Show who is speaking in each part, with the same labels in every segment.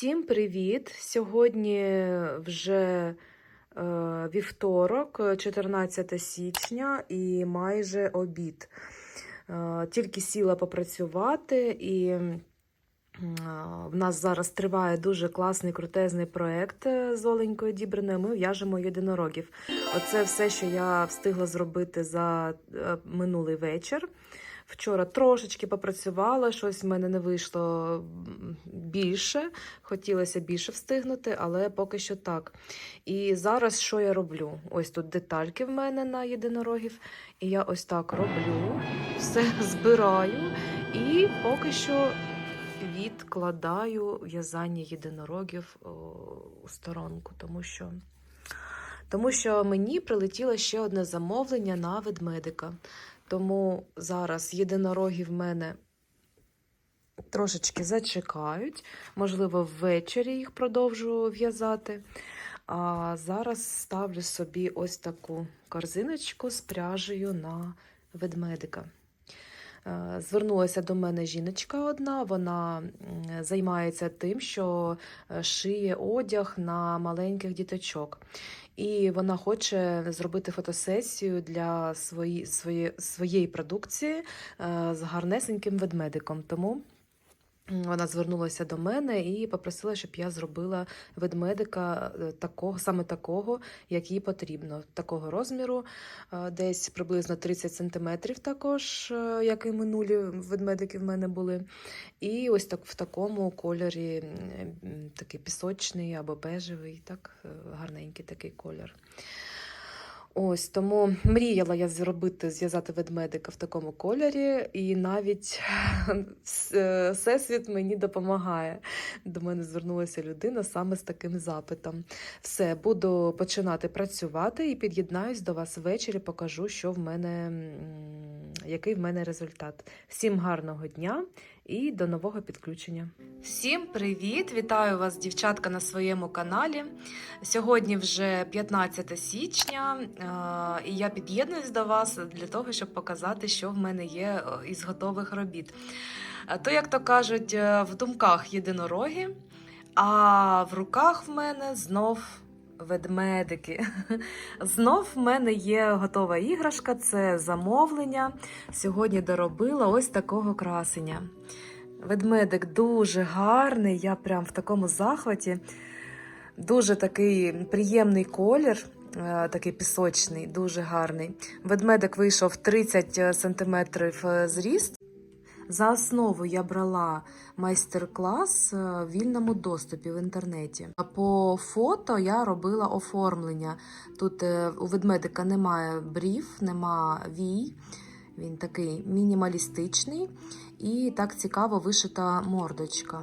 Speaker 1: Всім привіт! Сьогодні вже е, вівторок, 14 січня і майже обід. Е, тільки сіла попрацювати, і в нас зараз триває дуже класний крутезний проект е, з Оленькою Дібриною. Ми в'яжемо єдинорогів. Оце все, що я встигла зробити за е, минулий вечір. Вчора трошечки попрацювала, щось в мене не вийшло більше. Хотілося більше встигнути, але поки що так. І зараз що я роблю? Ось тут детальки в мене на єдинорогів. І я ось так роблю, все збираю і поки що відкладаю в'язання єдинорогів у сторонку, тому що. Тому що мені прилетіло ще одне замовлення на ведмедика. Тому зараз єдинороги в мене трошечки зачекають. Можливо, ввечері їх продовжу в'язати. А зараз ставлю собі ось таку корзиночку з пряжею на ведмедика. Е, Звернулася до мене жіночка одна, вона займається тим, що е, шиє одяг на маленьких діточок. І вона хоче зробити фотосесію для свої, свої, своєї продукції е, з гарнесеньким ведмедиком. Тому вона звернулася до мене і попросила, щоб я зробила ведмедика е, такого, саме такого, як їй потрібно, такого розміру, е, десь приблизно 30 сантиметрів також, е, як і минулі ведмедики в мене були. І ось так в такому кольорі, такий пісочний або бежевий, так гарненький такий колір. Ось тому мріяла я зробити, зв'язати ведмедика в такому кольорі, і навіть е, всесвіт мені допомагає. До мене звернулася людина саме з таким запитом. Все, буду починати працювати і під'єднаюсь до вас ввечері, покажу, що в мене, який в мене результат. Всім гарного дня і до нового підключення. Всім привіт! Вітаю вас, дівчатка, на своєму каналі. Сьогодні вже 15 січня, е, і я під'єднуюсь до вас для того, щоб показати, що в мене є е, із готових робіт. Е, То, як то кажуть, в думках єдинороги, а в руках в мене знов. Ведмедики. Знов в мене є готова іграшка, це замовлення. Сьогодні доробила ось такого красення. Ведмедик дуже гарний, я прям в такому захваті. Дуже такий приємний колір, е, такий пісочний, дуже гарний. Ведмедик вийшов 30 см зріст. За основу я брала майстер-клас е, в вільному доступі в інтернеті. А по фото я робила оформлення. Тут е, у ведмедика немає брів, нема вій. Він такий мінімалістичний і так цікаво вишита мордочка.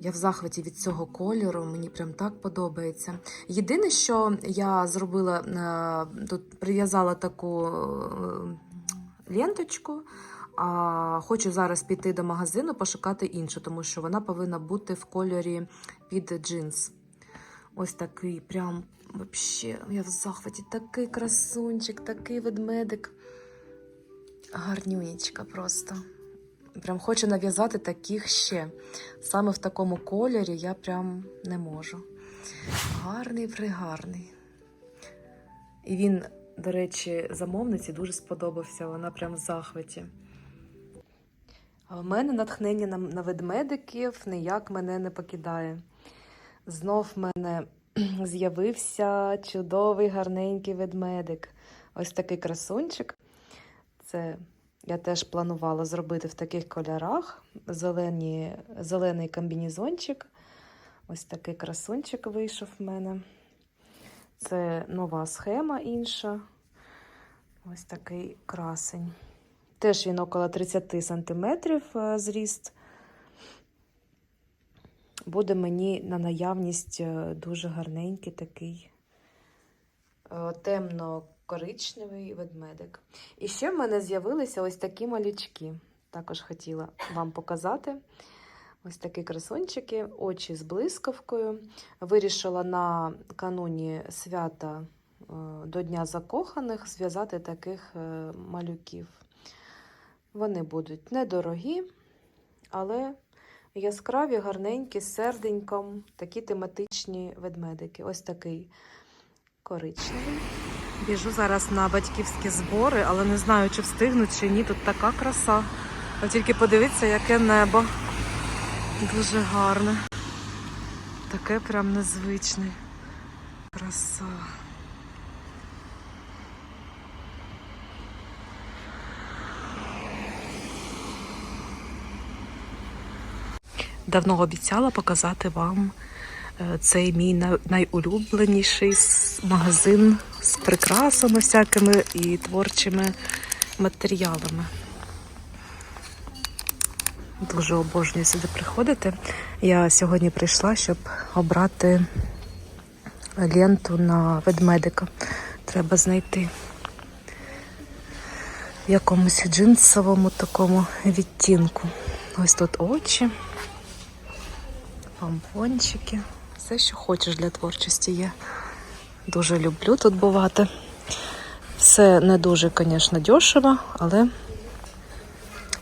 Speaker 1: Я в захваті від цього кольору, мені прям так подобається. Єдине, що я зробила, е, тут прив'язала таку ленточку, а хочу зараз піти до магазину, пошукати іншу, тому що вона повинна бути в кольорі під джинс. Ось такий, прям вообще, я в захваті, такий красунчик, такий ведмедик. Гарнюнічка просто. Прям хочу нав'язати таких ще. Саме в такому кольорі я прям не можу. Гарний пригарний. І він, до речі, замовниці дуже сподобався. Вона прям в захваті. А в мене натхнення на, на ведмедиків ніяк мене не покидає. Знов в мене з'явився чудовий гарненький ведмедик. Ось такий красунчик. Це я теж планувала зробити в таких кольорах. Зелені, зелений комбінезончик. Ось такий красунчик вийшов в мене. Це нова схема інша. Ось такий красень. Теж він около 30 см зріст. Буде мені на наявність е, дуже гарненький такий е, темно-коричневий ведмедик. І ще в мене з'явилися ось такі малючки. Також хотіла вам показати. Ось такі красунчики, очі з блискавкою. Вирішила на кануні свята е, до Дня закоханих зв'язати таких е, малюків. Вони будуть недорогі, але Яскраві, гарненькі, з серденьком, такі тематичні ведмедики. Ось такий коричневий. Біжу зараз на батьківські збори, але не знаю, чи встигну, чи ні. Тут така краса. Ви тільки подивіться, яке небо. Дуже гарне. Таке прям незвичне. Краса. Давно обіцяла показати вам е, цей мій найулюбленіший магазин з прикрасами всякими і творчими матеріалами. Дуже обожнюю сюди приходити. Я сьогодні прийшла, щоб обрати ленту на ведмедика. Треба знайти в якомусь джинсовому такому відтінку. Ось тут очі, помпончики. Все, що хочеш для творчості є. Дуже люблю тут бувати. Все не дуже, звісно, дешево, але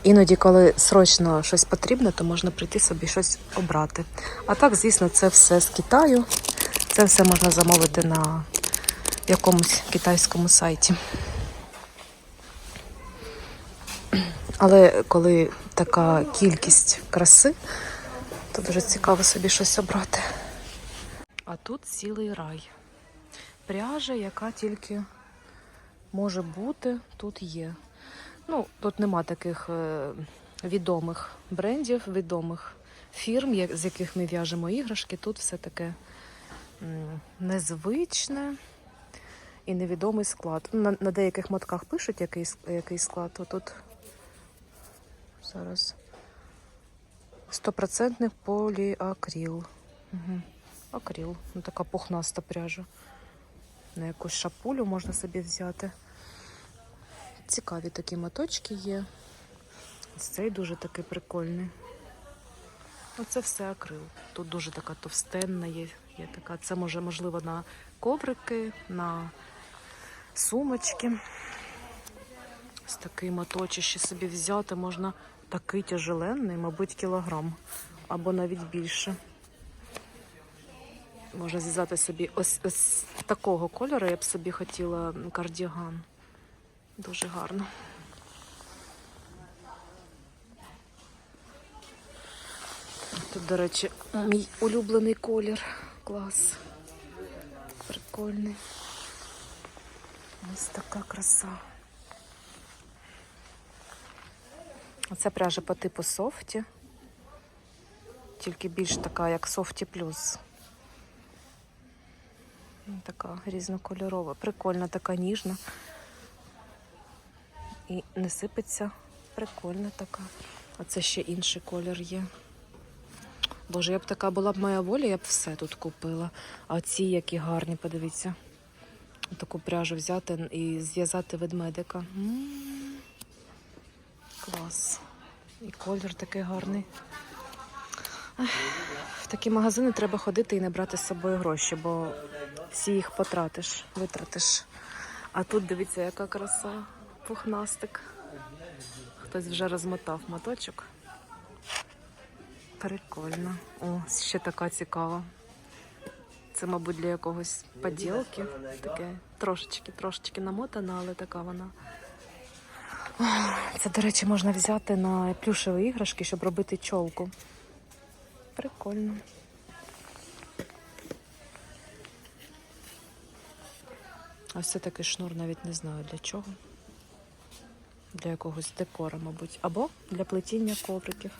Speaker 1: іноді, коли срочно щось потрібно, то можна прийти собі щось обрати. А так, звісно, це все з Китаю. Це все можна замовити на якомусь китайському сайті. Але коли така кількість краси, то дуже цікаво собі щось обрати. А тут цілий рай. Пряжа, яка тільки може бути, тут є. Ну, тут нема таких е, відомих брендів, відомих фірм, з яких ми в'яжемо іграшки. Тут все таке незвичне і невідомий склад. На, на деяких мотках пишуть, який, який склад, то тут зараз стопроцентний поліакріл. Угу. Акріл. Ну, така пухнаста пряжа. На якусь шапулю можна собі взяти. Цікаві такі моточки є. Ось цей дуже такий прикольний. Ну, це все акрил. Тут дуже така товстенна є, є така. Це може можливо на коврики, на сумочки. Ось такий моточище собі взяти можна такий тяжеленний, мабуть, кілограм або навіть більше. Можна зв'язати собі ось, ось такого кольору, я б собі хотіла кардіган. Дуже гарно. Тут, до речі, мій улюблений колір. Клас. Прикольний. Ось така краса. Оце пряжа по типу софті. Тільки більш така, як софті плюс. Ну, Така різнокольорова. Прикольна, така ніжна. І не сипеться. Прикольна така. А це ще інший колір є. Боже, я б така була б моя воля, я б все тут купила. А ці які гарні, подивіться. Таку пряжу взяти і зв'язати ведмедика. Клас. І колір такий гарний. В такі магазини треба ходити і не брати з собою гроші, бо всі їх потратиш, витратиш. А тут дивіться, яка краса, пухнастик. Хтось вже розмотав моточок. Прикольно. О, ще така цікава. Це, мабуть, для якогось поділки. Таке трошечки, трошечки намотана, але така вона. Це, до речі, можна взяти на плюшеві іграшки, щоб робити чолку. Прикольно. Ось це такий шнур, навіть не знаю для чого. Для якогось декора, мабуть. Або для плетіння ковриків.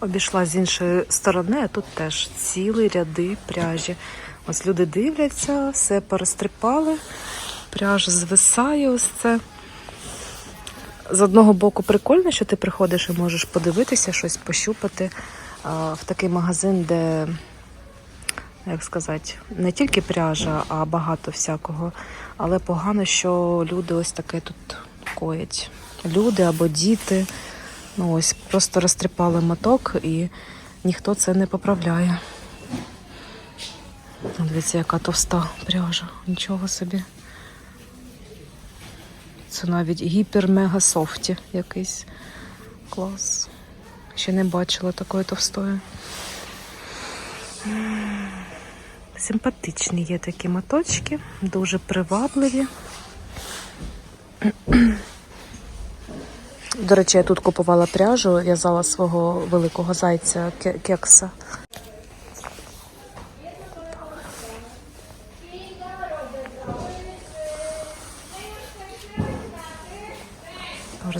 Speaker 1: Обійшла з іншої сторони, а тут теж цілі ряди пряжі. Ось люди дивляться, все перестрипали, пряжа звисає ось це. З одного боку прикольно, що ти приходиш і можеш подивитися, щось пощупати а, в такий магазин, де, як сказати, не тільки пряжа, а багато всякого. Але погано, що люди ось таке тут коять. Люди або діти. Ну ось просто розтріпали моток і ніхто це не поправляє. Дивіться, яка товста пряжа. Нічого собі. Це навіть гіпер-мега софті якийсь. Клас. Ще не бачила такої товстої. Симпатичні є такі моточки, дуже привабливі. До речі, я тут купувала пряжу, в'язала свого великого зайця кекса.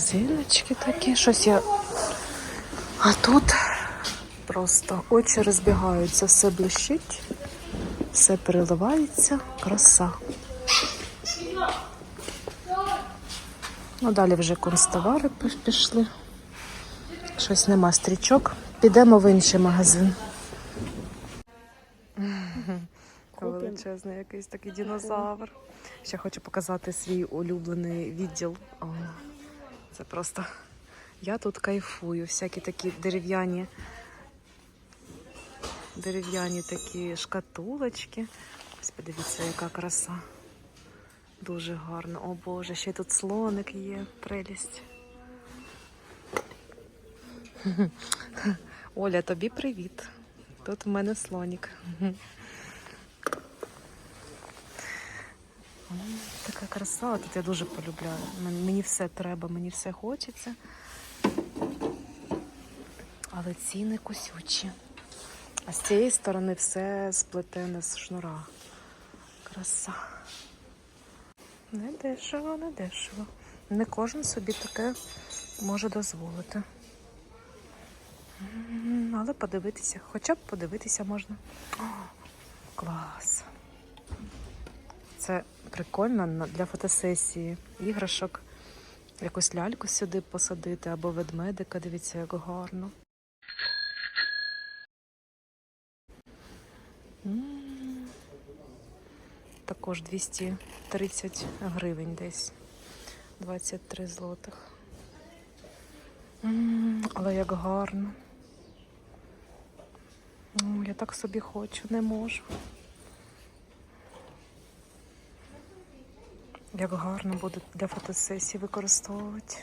Speaker 1: Корзиночки такі, щось я. А тут просто очі розбігаються, все блищить, все переливається, краса. Ну, далі вже констовари пішли. Щось нема стрічок. Підемо в інший магазин. Величезний якийсь такий динозавр. Ще хочу показати свій улюблений відділ. Це просто. Я тут кайфую. Всякі такі дерев'яні. Дерев'яні такі шкатулочки. Ось подивіться, яка краса. Дуже гарно. О Боже, ще тут слоник є, прелість. Оля, тобі привіт. Тут в мене слонік. Така краса, тут я дуже полюбляю. Мені все треба, мені все хочеться. Але ціни кусючі. А з цієї сторони все сплетене з шнура. Краса. Не дешево, не дешево. Не кожен собі таке може дозволити. Але подивитися, хоча б подивитися можна. О, клас. Це прикольно для фотосесії. Іграшок. Якусь ляльку сюди посадити або ведмедика. Дивіться, як гарно. Також 230 гривень десь. 23 злотих. Але як гарно. О, я так собі хочу, не можу. Як гарно буде для фотосесії використовувати.